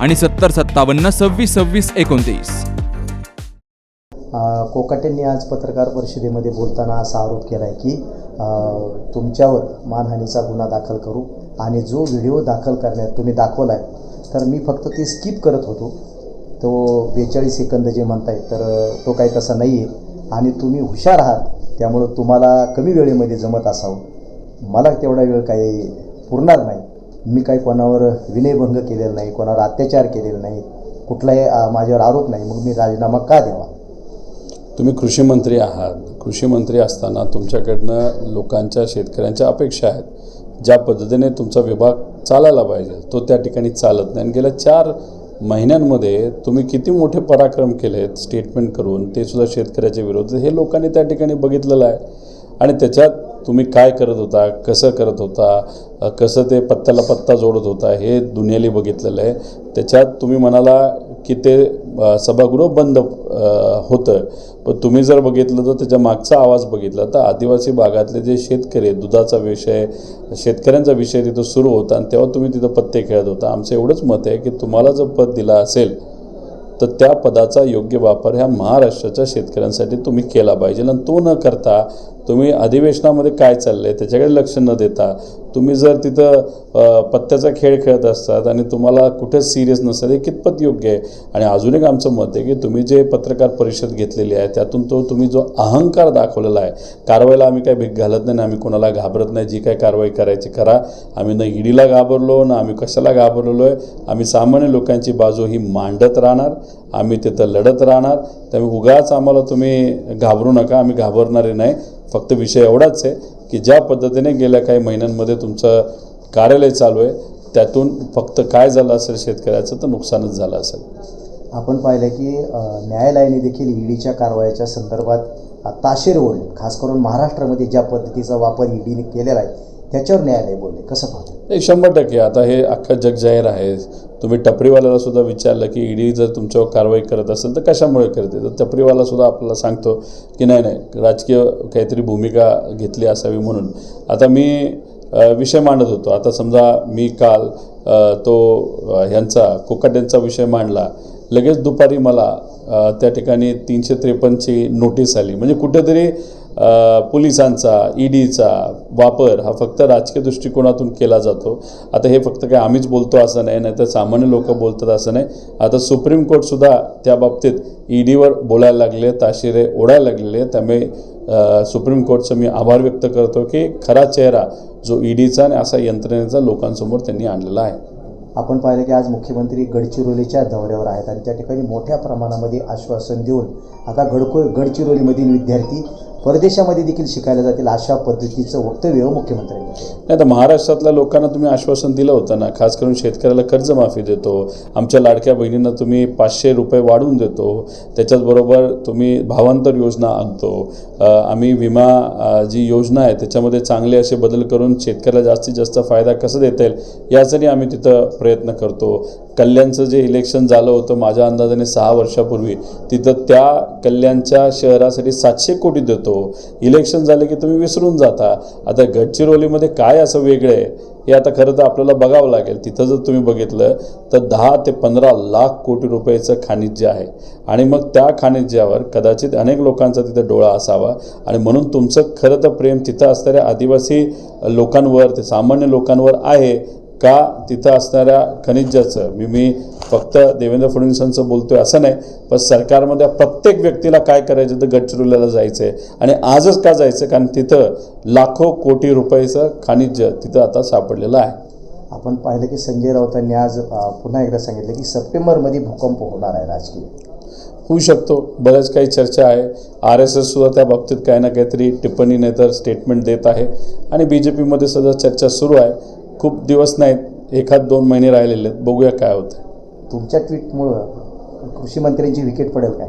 आणि सत्तर सत्तावन्न सव्वीस सव्वीस एकोणतीस. कोकाटेंनी आज पत्रकार परिषदेमध्ये बोलताना असा आरोप केला आहे की तुमच्यावर मानहानीचा गुन्हा दाखल करू आणि जो व्हिडिओ दाखल करण्यात तुम्ही दाखवला आहे तर मी फक्त ते स्किप करत होतो. तो बेचाळीस सेकंद जे म्हणताय तर तो काही तसा नाही आहे आणि तुम्ही हुशार आहात त्यामुळं तुम्हाला कमी वेळेमध्ये जमत असावं. मला तेवढा वेळ काही पुरणार नाही. मी काही कोणावर विनयभंग केलेला नाही कोणावर अत्याचार केलेला नाही कुठलाही माझ्यावर आरोप नाही मग मी राजीनामा का द्यावा? तुम्ही कृषी मंत्री आहात. कृषी मंत्री असताना तुमच्याकडनं लोकांच्या शेतकऱ्यांच्या अपेक्षा आहेत. ज्या पद्धतीने तुमचा विभाग चालायला पाहिजे तो त्या ठिकाणी चालत नाही. आणि गेल्या चार महिन्यांमध्ये तुम्ही किती मोठे पराक्रम केलेत स्टेटमेंट करून ते सुद्धा शेतकऱ्याच्या विरोधात. हे लोकांनी त्या ठिकाणी बघितलेलं आहे. आणि त्याच्यात तुम्ही काय करत होता कसं करत होता कसं ते पत्त्याला पत्ता जोडत होता हे दुनियाली बघितलेलं आहे. त्याच्यात तुम्ही म्हणाला की ते सभागृह बंद होतं. पण तुम्ही जर बघितलं तर त्याच्या मागचा आवाज बघितला तर आदिवासी भागातले जे शेतकरी आहेत, दुधाचा विषय शेतकऱ्यांचा विषय तिथं सुरू होता आणि तेव्हा तुम्ही तिथं पत्ते खेळत होता. आमचं एवढंच मत आहे की तुम्हाला जर पद दिला असेल तर त्या पदाचा योग्य वापर ह्या महाराष्ट्राच्या शेतकऱ्यांसाठी तुम्ही केला पाहिजे. आणि तो न करता तुम्ही अधिवेशनामध्ये काय चाललं आहे त्याच्याकडे लक्ष न देता तुम्ही जर तिथं पत्त्याचा खेळ खेळत असतात आणि तुम्हाला कुठेच सिरियस नसतात हे कितपत योग्य आहे? आणि अजून एक आमचं मत आहे की तुम्ही जे पत्रकार परिषद घेतलेली आहे त्यातून तो तुम्ही जो अहंकार दाखवलेला आहे कारवाईला आम्ही काय भीक घालत नाही ना आम्ही कोणाला घाबरत नाही जी काय कारवाई करायची करा. आम्ही न ईडीला घाबरलो ना आम्ही कशाला घाबरलेलो आहे आम्ही सामान्य लोकांची बाजू ही मांडत राहणार आम्ही तिथं लढत राहणार. त्यामुळे उगाच आम्हाला तुम्ही घाबरू नका आम्ही घाबरणारे नाही. फक्त विषय एवढाच आहे की ज्या पद्धतीने गेल्या काही महिन्यांमध्ये तुमचं कार्यालय चालू आहे त्यातून फक्त काय झालं असेल शेतकऱ्याचं तर नुकसानच झालं असेल. आपण पाहिलं की न्यायालयाने देखील ईडीच्या कारवायाच्या संदर्भात ताशेर ओढले. खास करून महाराष्ट्रामध्ये ज्या पद्धतीचा वापर ईडीने केलेला आहे त्याच्यावर न्यायालय बोलले. कसं पाहतो? नाही शंभर टक्के. आता हे अख्खं जग जाहीर आहे. तुम्ही टपरीवाल्याला सुद्धा विचारलं की ईडी जर तुमच्यावर कारवाई करत असेल तर कशामुळे करते? तर टपरीवाला सुद्धा आपल्याला सांगतो की नाही नाही राजकीय काहीतरी भूमिका घेतली असावी म्हणून. आता मी विषय मांडत होतो. आता समजा मी काल तो ह्यांचा ह्यांचा कोकाट्यांचा विषय मांडला. लगेच दुपारी मला त्या ठिकाणी तीनशे त्रेपन्नची नोटीस आली. म्हणजे कुठेतरी पोलिसांचा ईडीचा वापर हा फक्त राजकीय दृष्टिकोनातून केला जातो. आता हे फक्त काय आम्हीच बोलतो असं नाही नाही तर सामान्य लोक बोलतात असं नाही. आता सुप्रीम कोर्टसुद्धा त्या बाबतीत ईडीवर बोलायला लागले ताशिरे ओढायला लागलेले त्यामुळे सुप्रीम कोर्टचं मी आभार व्यक्त करतो की खरा चेहरा जो ईडीचा आणि असा यंत्रणेचा लोकांसमोर त्यांनी आणलेला आहे. आपण पाहिलं की आज मुख्यमंत्री गडचिरोलीच्या दौऱ्यावर आहेत आणि त्या ठिकाणी मोठ्या प्रमाणामध्ये आश्वासन देऊन आता गडको गडचिरोलीमधील विद्यार्थी परदेशामध्ये देखील शिकायला जातील अशा पद्धतीचं वक्तव्य मुख्यमंत्र्यांनी नाही आता महाराष्ट्रातल्या लोकांना तुम्ही आश्वासन दिलं होतं ना खास करून शेतकऱ्याला कर्जमाफी देतो आमच्या लाडक्या बहिणींना तुम्ही पाचशे रुपये वाढवून देतो त्याच्याचबरोबर तुम्ही भावांतर योजना आणतो. आम्ही विमा जी योजना आहे त्याच्यामध्ये चांगले असे बदल करून शेतकऱ्याला जास्तीत जास्त फायदा कसा देता येईल यासाठी आम्ही तिथं प्रयत्न करतो. कल्याणचं जे इलेक्शन झालं होतं माझ्या अंदाजाने सहा वर्षापूर्वी तिथं त्या कल्याणच्या शहरासाठी सातशे कोटी देतो. इलेक्शन झाले की तुम्ही विसरून जाता. आता गडचिरोलीमध्ये काय असं वेगळं आहे हे आता खरं तर आपल्याला बघावं लागेल. तिथं जर तुम्ही बघितलं तर दहा ते पंधरा लाख कोटी रुपयाचं खाणिज्य आहे आणि मग त्या खाणिज्यावर कदाचित अनेक लोकांचा तिथं डोळा असावा. आणि म्हणून तुमचं खरं तर प्रेम तिथं असणाऱ्या आदिवासी लोकांवर ते सामान्य लोकांवर आहे. का तिथं असणाऱ्या खनिजाचं? मी मी फक्त देवेंद्र फडणवीसांचं बोलतोय असं नाही पण सरकारमध्ये प्रत्येक व्यक्तीला काय करायचं तर गडचिरोलीला जायचं आहे आणि आजच का जायचं? कारण तिथं लाखो कोटी रुपयाचं खनिज तिथं आता सापडलेलं आहे. आपण पाहिलं की संजय राऊतांनी आज पुन्हा एकदा सांगितलं की सप्टेंबरमध्ये भूकंप होणार आहे राजकीय. होऊ शकतो. बऱ्याच काही चर्चा आहे. आर एस एससुद्धा त्या बाबतीत काही ना काहीतरी टिप्पणी नाही तर स्टेटमेंट देत आहे. आणि बी जे पीमध्ये सुद्धा चर्चा सुरू आहे. खूप दिवस नाहीत एखाद दोन महिने राहिलेले आहेत. बघूया काय होतं तुमच्या ट्विटमुळं कृषी मंत्र्यांची विकेट पडेल काय?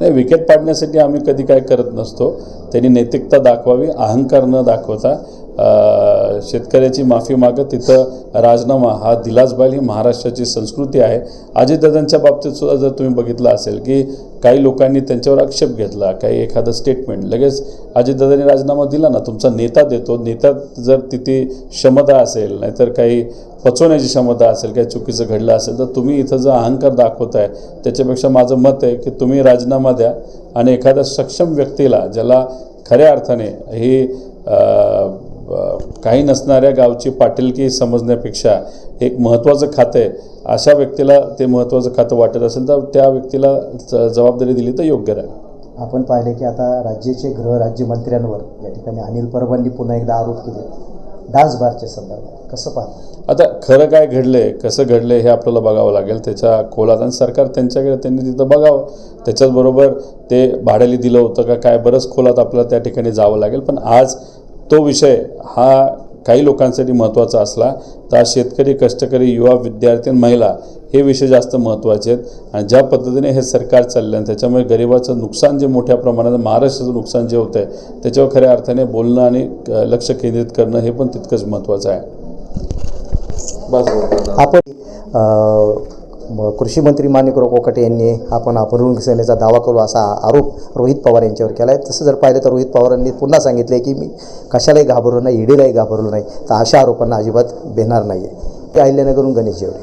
नाही विकेट पाडण्यासाठी आम्ही कधी काय करत नसतो. त्यांनी नैतिकता दाखवावी अहंकार न दाखवता शेतकऱ्याची माफी मागत तिथं राजीनामा हा दिलाच पाहिजे. ही महाराष्ट्राची संस्कृती आहे. अजितदादांच्या बाबतीत सुद्धा जर तुम्ही बघितलं असेल की काही लोकांनी त्यांच्यावर आक्षेप घेतला काही एखादं स्टेटमेंट लगेच अजितदादांनी राजीनामा दिला ना तुमचा नेता देतो. नेता जर तिथे क्षमता असेल नाहीतर काही पचवण्याची क्षमता असेल काही चुकीचं घडलं असेल तर तुम्ही इथं जो अहंकार दाखवताय त्याच्यापेक्षा माझं मत आहे की तुम्ही राजीनामा द्या आणि एखाद्या सक्षम व्यक्तीला ज्याला खऱ्या अर्थाने ही काही नसणाऱ्या गावची पाटीलकी समजण्यापेक्षा एक महत्त्वाचं खातं आहे. अशा व्यक्तीला ते महत्त्वाचं खातं वाटत असेल तर त्या व्यक्तीला ज- जबाबदारी दिली तर योग्य राहील. आपण पाहिले की आता राज्याचे गृहराज्यमंत्र्यांवर या ठिकाणी अनिल परबांनी पुन्हा एकदा आरोप केले. डान्स बारच्या संदर्भात कसं पाहता? आता खरं काय घडलंय कसं घडलंय हे आपल्याला बघावं लागेल. त्याच्या खोलात आणि सरकार त्यांच्याकडे त्यांनी तिथं बघावं. त्याच्याचबरोबर ते भाड्याला दिलं होतं का काय बरंच खोलात आपल्याला त्या ठिकाणी जावं लागेल. पण आज तो विषय हा काही लोकांसाठी महत्त्वाचा असला तर शेतकरी कष्टकरी युवा विद्यार्थी आणि महिला हे विषय जास्त महत्त्वाचे आहेत. आणि ज्या पद्धतीने हे सरकार चाललं आणि त्याच्यामुळे गरिबाचं नुकसान जे मोठ्या प्रमाणात महाराष्ट्राचं नुकसान जे होतं आहे त्याच्यावर खऱ्या अर्थाने बोलणं आणि लक्ष केंद्रित करणं हे पण तितकंच महत्त्वाचं आहे. आपण कृषीमंत्री कृषी मंत्री माणिकराव कोकाटे यांनी आपण आपण ऋण सेनेचा दावा करू असा आरोप रोहित पवार यांच्यावर केला आहे तसं जर पाहिलं तर रोहित पवारांनी पुन्हा सांगितलं आहे की मी कशालाही घाबरलो नाही ईडीलाही घाबरलो नाही. तर अशा आरोपांना अजिबात भेणार नाही आहे ते अहिल्यानगरून गणेश जेवढे.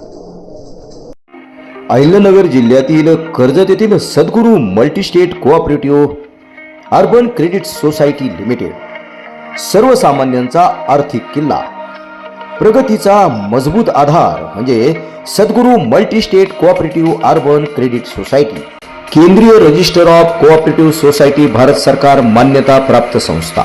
अहिल्यानगर जिल्ह्यातील कर्जत येथील Sadguru multistate cooperative urban credit society limited सर्वसामान्यांचा आर्थिक किल्ला. प्रगतीचा मजबूत आधार म्हणजे Sadguru multi state cooperative urban credit society. केंद्रीय register of cooperative society Bharat सरकार मान्यता प्राप्त संस्था.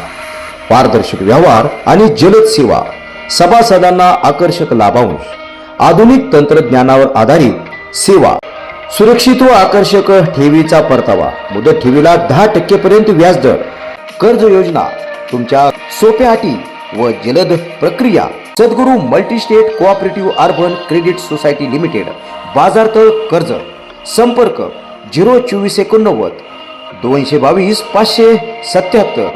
पारदर्शक व्यवहार आणि जलद सेवा सभासदांना आकर्षक लाभांश आधुनिक तंत्रज्ञानावर आधारित सेवा सुरक्षित व आकर्षक ठेवीचा परतावा मुदत ठेवीला दहा टक्केपर्यंत व्याजदर कर्ज योजना तुमच्या सोप्या अटी व जलद प्रक्रिया Sadguru multistate cooperative urban credit society limited बाजारतळ कर्ज संपर्क झिरो चोवीस एकोणनव्वद दोनशे बावीस पाचशे सत्याहत्तर.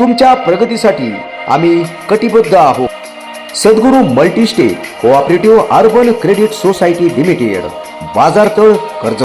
तुमच्या प्रगतीसाठी आम्ही कटिबद्ध आहोत. Sadguru multistate cooperative urban credit society limited बाजारतळ कर्ज.